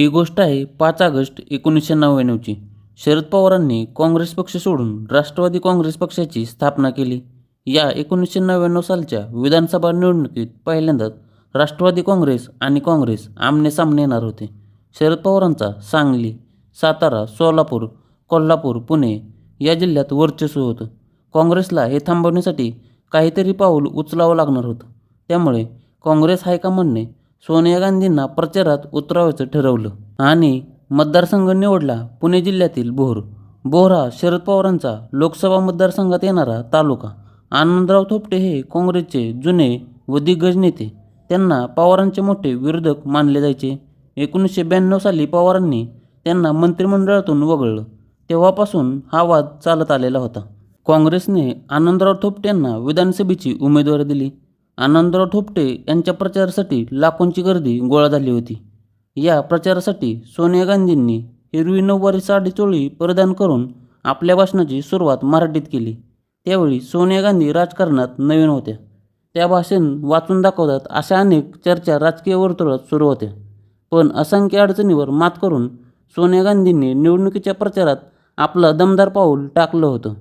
ही गोष्ट आहे पाच ऑगस्ट एकोणीसशे नव्याण्णवची. शरद पवारांनी काँग्रेस पक्ष सोडून राष्ट्रवादी काँग्रेस पक्षाची स्थापना केली. या एकोणीसशे नव्याण्णव सालच्या विधानसभा निवडणुकीत पहिल्यांदाच राष्ट्रवादी काँग्रेस आणि काँग्रेस आमनेसामने येणार होते. शरद पवारांचा सांगली सातारा सोलापूर कोल्हापूर पुणे या जिल्ह्यात वर्चस्व होतं. काँग्रेसला हे थांबवण्यासाठी काहीतरी पाऊल उचलावं लागणार होतं. त्यामुळे काँग्रेस हायकमांडने सोनिया गांधींना प्रचारात उतरावायचं ठरवलं आणि मतदारसंघ निवडला पुणे जिल्ह्यातील बोहर बोहर हा शरद पवारांचा लोकसभा मतदारसंघात येणारा तालुका. आनंदराव थोपटे हे काँग्रेसचे जुने व दिग्गज नेते. त्यांना पवारांचे मोठे विरोधक मानले जायचे. एकोणीसशे ब्याण्णव साली पवारांनी त्यांना मंत्रिमंडळातून वगळलं. तेव्हापासून हा वाद चालत आलेला होता. काँग्रेसने आनंदराव थोपटे यांना विधानसभेची उमेदवारी दिली. आनंदराव ठोपटे यांच्या प्रचारासाठी लाखोंची गर्दी गोळा झाली होती. या प्रचारासाठी सोनिया गांधींनी हिरवी नऊवारी साडी चोळी परिधान करून आपल्या भाषणाची सुरुवात मराठीत केली. त्यावेळी सोनिया गांधी राजकारणात नवीन होत्या. त्या भाषण वाचून दाखवतात अशा अनेक चर्चा राजकीय वर्तुळात सुरू होत्या. पण असंख्य अडचणीवर मात करून सोनिया गांधींनी निवडणुकीच्या प्रचारात आपलं दमदार पाऊल टाकलं होतं.